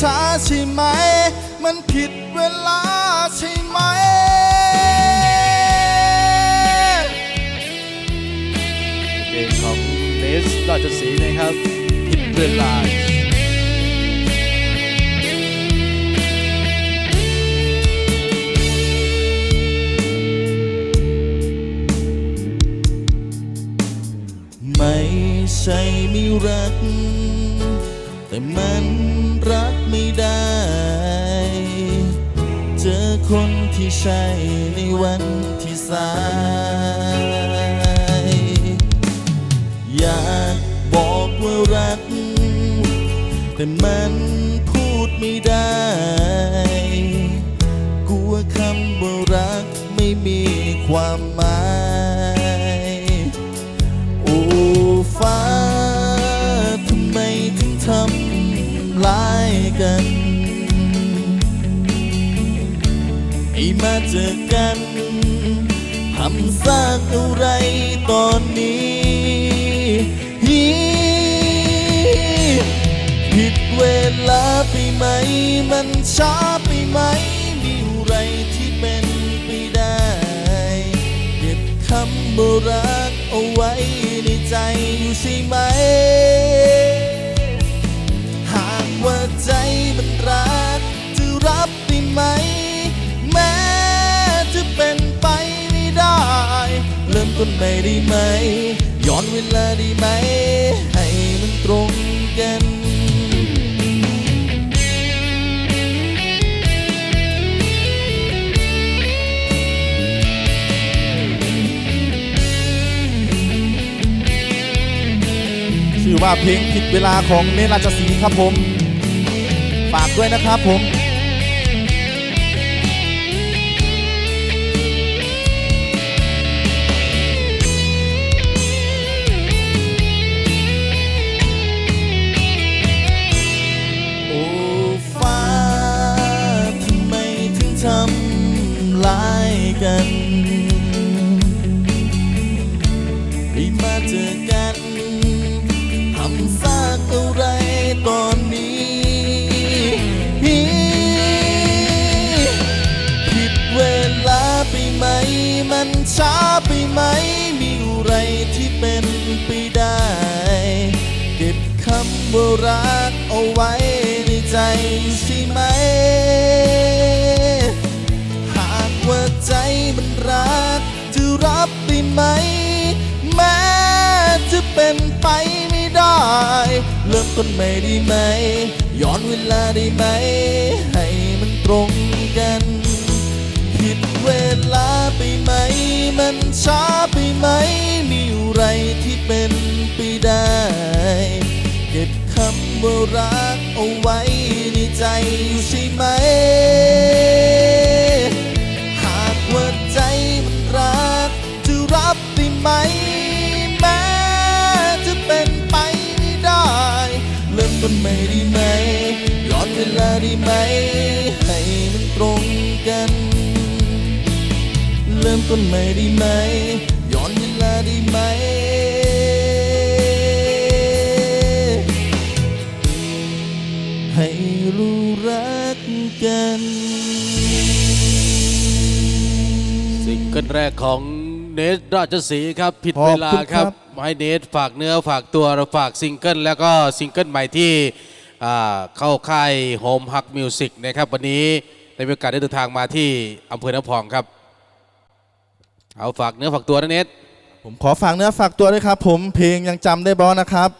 ช้าใช่ไหม มันผิดเวลาใช่ไหม เพลงของเนสราชสีนะครับ ผิดเวลาไม่ใช่ไม่รัก แต่มัน รักไม่ได้ เจอคนที่ใช่ในวันที่สาย อยากบอกว่ารัก แต่มันพูดไม่ได้ มาเจอกันทำซากอะไรตอนนี้ฮีผิดเวลาไปไหม มันช้าไปไหม มีอะไรที่เป็นไปได้ เก็บคำว่ารักเอาไว้ในใจอยู่ใช่ไหม นใหม่ได้ไหม ย้อนเวลาได้ไหม ให้มันตรงกันชื่อว่าเพลงผิดเวลาของเนราชสีครับผม ฝากด้วยนะครับผม รักเอาไว้ในใจใช่ไหม หากว่าใจมันรักจะรับได้ไหม แม้จะเป็นไปไม่ได้ เริ่มต้นใหม่ได้ไหม ย้อนเวลาได้ไหม ให้มันตรงกันผิดเวลาไปไหม มันช้าไปไหม มีอะไรที่เป็นไปได้ ว่ารักเอาไว้ในใจอยู่ใช่ไหม หากว่าใจมันรัก จะรับได้ไหม แม้จะเป็นไปไม่ได้เริ่มต้นใหม่ได้ไหมย้อนเวลาได้ไหม ให้มันตรงกัน เริ่มต้นใหม่ได้ไหม เกิลแรกของเนสราชสีห์ครับผิดขอบคุณเวลาครับครับให้เนสฝากเนื้อฝากตัวเราฝากซิงเกิลแล้วก็ซิงเกิลใหม่ที่อ่าเข้าค่ายโฮมฮักมิวสิกนะครับวันนี้ได้มีโอกาสได้เดินทางมาที่อำเภอน้ำพองครับ เอาฝากเนื้อฝากตัวนะเนสผมขอฝากเนื้อฝากตัวด้วยครับ ผมเพลงยังจำได้บอนะครับ